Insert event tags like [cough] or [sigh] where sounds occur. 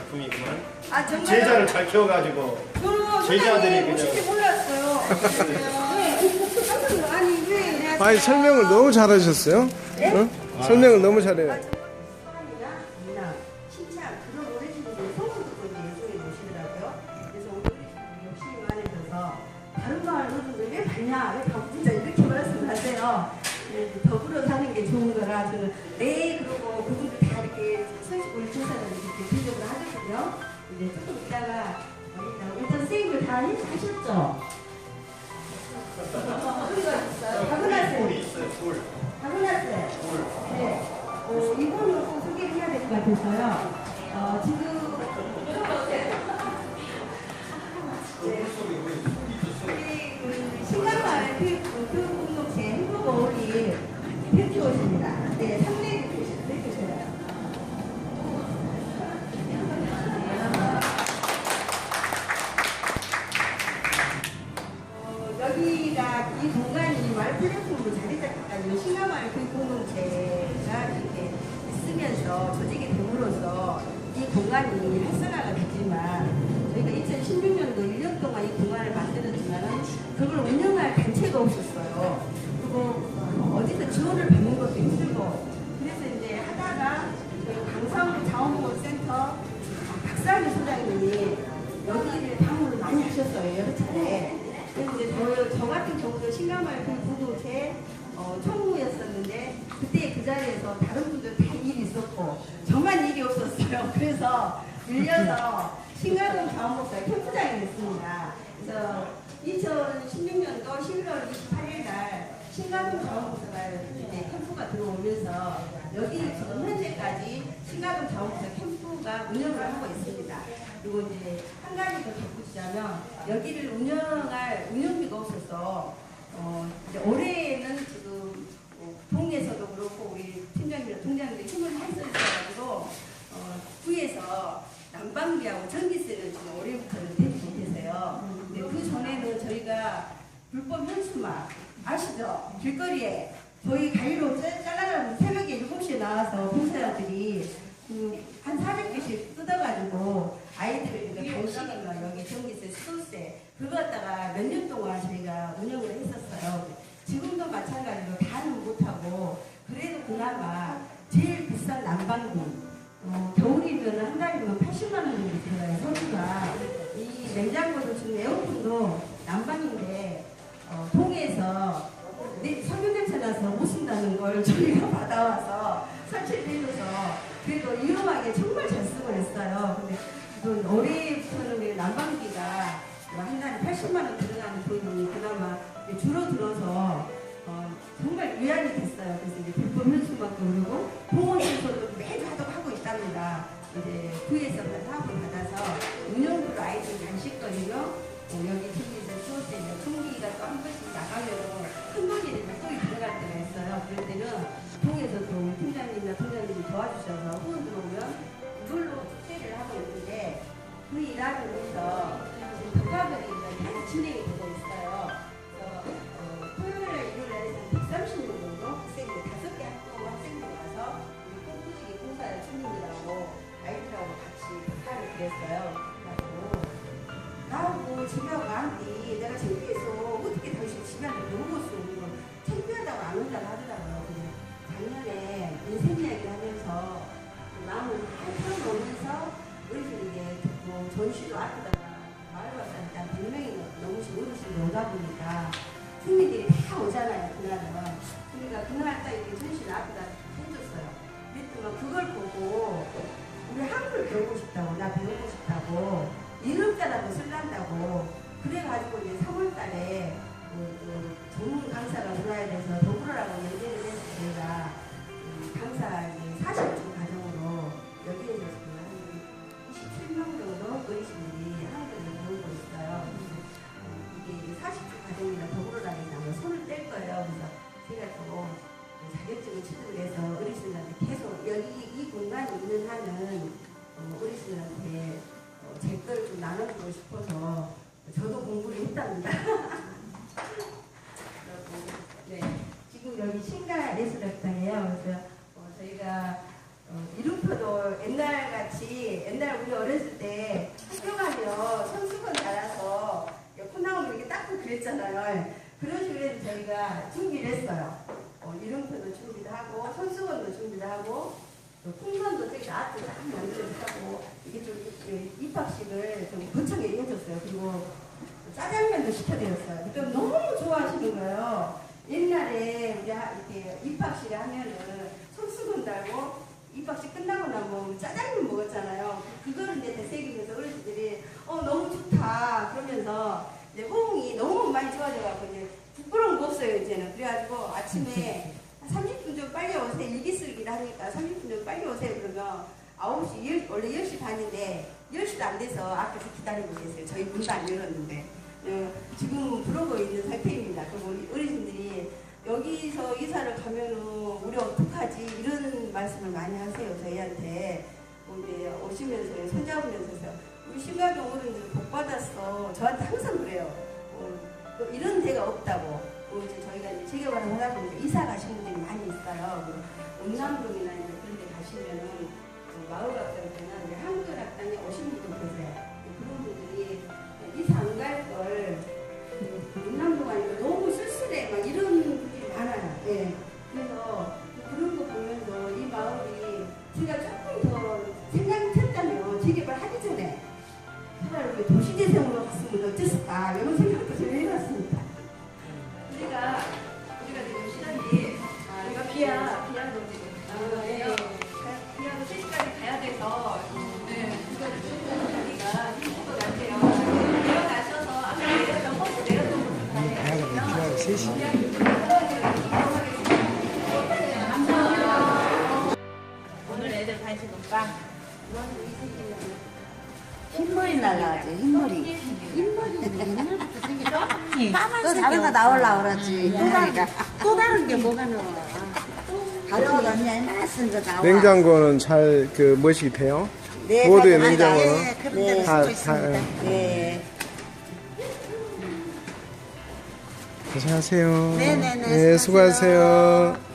작품이구만. 아 정말 제자를 잘 키워가지고 제자들이 그냥- 몰랐어요. [laughs] 네. 깜짝 아니 왜 내가 아니 설명을 너무 잘하셨어요. 응? 설명을 너무 잘해요. 다른 마을 왜 봤냐 왜 바쁘냐 이렇게 말씀하세요. 네, 더불어 사는 게 좋은 거라 저는 네 그러고 그분들 다 이렇게 우리 조사를 이제 조금 있다가 어, 일단 일단 선생님들 다 하셨죠? 소리가 있어요. 네. 어, 이분을 꼭 소개를 해야 될 것 같아서요. 어, 지금 우리 그 신강마을 교육- 교육공동체 행복 어울리 대표십니다. 네, 3 여기가 이 공간이 마을 플랫폼으로 자리 잡기까지 신가마을 그 공동체가 이렇게 있으면서 조직이 됨으로써 이 공간이 활성화가 되지만 저희가 2016년도 1년 동안 이 공간을 만들었지만 그걸 운영할 단체가 없었어요. 그리고 어디서 지원을 받는 것도 힘들고 그래서 이제 하다가 강성 자원보호센터 박상희 소장님이 여기를 방문을 많이 하셨어요 여러 차례. 그래서 이제 저, 저 같은 경우도 신강마을 그 공동체 어, 총무였었는데 그때 그 자리에서 다른 분들 다 일이 있었고 저만 일이 없었어요. [laughs] 그래서 밀려서 신가동 자원봉사 캠프장이 됐습니다. 그래서 2016년도 11월 28일 날 신가동 자원봉사가 이제 캠프가 들어오면서 여기는 지금 현재까지 신가동 자원봉사 캠프가 운영을 하고 있습니다. 그리고 이제 한 가지 더 덧붙이자면 여기를 운영할 운영비가 없어서 어, 이제 올해는 지금 어, 동에서도 그렇고 우리 팀장님이랑 동장님들이 힘을 써주셔가지고 어, 구에서 난방비하고 전기세를 지금 올해부터는 내지 못해서요. 근데 그 전에는 저희가 불법 현수막 아시죠? 길거리에 저희 가위로 짜- 잘라라고 새벽에 7시에 나와서 봉사자들이 그 한 400개씩 뜯어가지고 아이들을 이제 간식이나 여기 전기세, 수도세 그거 갖다가 몇 년 동안 저희가 운영을 했었어요. 지금도 마찬가지로 다는 못하고 그래도 그나마 제일 비싼 난방비 어, 겨울이면 한 달이면 80만 원 정도 들어요 서류가 이 냉장고도 지금 에어컨도 난방인데 어, 동해에서 네, 석유 냄새 나서 못 쓴다는 걸 [laughs] 저희가 받아와서 설치를 해줘서 그래도 유용하게 정말 잘 쓰고 있어요. 근데 또 올해부터는 난방비가 뭐한 달에 80만 원 들어가는 돈이 그나마 줄어들어서 어, 정말 위안이 됐어요. 그래서 이제 불법 현수막도 오르고 공원에서도 매주 하도록 하고 있답니다. 이제 구에서 사업을 받아서 운영부로 아이들 간식거리 덕화들이 계속 진행이 되고 있어요. 그래서 어, 토요일날 일요일날 130명 정도 학생들 다섯 개 학교 학생들 와서 우리 콩쿠지기 공사를 주민들하고 아이들하고 같이 북한을 그랬어요. 그래가지고 나하고 집에하고 안디 내가 창피해서 어떻게 당신 집에 없는 거 창피하다고 안 온다고 하더라고요. 근데 작년에 인생 이야기를 하면서 그 마음을 다 펴놓으면서 어르신이 이제 뭐 전시도 앞에다 그날은 그러니까 그날 딱 이렇게 전시를 앞에다 해줬어요. 그랬더니 그걸 보고 우리 한글 배우고 싶다고 나 배우고 싶다고 이름자라도 쓸란다고 그래가지고 이제 3월 달에 그, 그 전문 강사가 들어와야 돼서 더불어라고 연대를 해서 저희가 음, 강사 이제 40주 과정으로 여기에서 지금 한 27명 정도 한글 저도 공부를 했답니다. [laughs] 네, 지금 여기 신가 예술학당이에요. 그래서 어, 저희가 어, 이름표도 옛날 같이 옛날 우리 어렸을 때 학교 가면 선수권 달아서 콧나오면 이렇게 닦고 그랬잖아요. 그런 식으로 해서 저희가 준비를 했어요. 어, 이름표도 준비도 하고 선수권도 준비도 하고 풍선도 되게 아트를 딱 만들기도 하고 이게 좀 예, 입학식을 좀 거창하게 짜장면도 시켜드렸어요. 또 너무 좋아하시는 거예요. 옛날에 우리 하- 이렇게 입학식을 하면은 손수건 달고 입학식 끝나고 나면 짜장면 먹었잖아요. 그거를 이제 되새기면서 어르신들이 어 너무 좋다 그러면서 이제 호응이 너무 많이 좋아져갖고 이제 부끄러운 거 없어요 이제는. 그래가지고 아침에 30분 좀 빨리 오세요. 일기 쓰기를 하니까 30분 좀 빨리 오세요 그러면 9시, 열- 원래 10시 반인데 10시도 안 돼서 앞에서 기다리고 계세요. 저희 문도 안 열었는데. 어, 지금 부르고 있는 상태입니다. 그리고 우리 어르신들이 여기서 이사를 가면은 우리 어떡하지? 이런 말씀을 많이 하세요 저희한테. 뭐 이제 오시면서 손잡으면서 우리 신가동 어른들 복 받았어. 저한테 항상 그래요. 어, 또 이런 데가 없다고. 뭐 이제 저희가 이제 재개발을 하다 보니까 이사 가신 분들이 많이 있어요. 뭐 운남동이나 이제 그런 데 가시면은 그 마을 이제 한글 학당에 오신 분들 계세요 그런 분들이 이사 안 갈걸 운남동 아니고 너무 쓸쓸해 막 이런 분들이 많아요. 예. 그래서 그런 거 보면서 이 마을이 제가 조금 더 생각이 쳤다면 재개발 하기 전에 차라리 이렇게 도시재생으로 갔으면 어땠을까 이런 생각도 좀 해봤습니다. 우리가 우리가 흰머리 또 다른 거 나올라 그러지 그러니까 또 다른 게 뭐가 나와? 다른 거 그냥 쓴거 나와 냉장고는 잘그 뭐시기 돼요? 네, 모두의 다 냉장고는 네, 그런 데는 다, 다 있습니다 예. 네. 고생하세요. 네네네, 네, 수고하세요.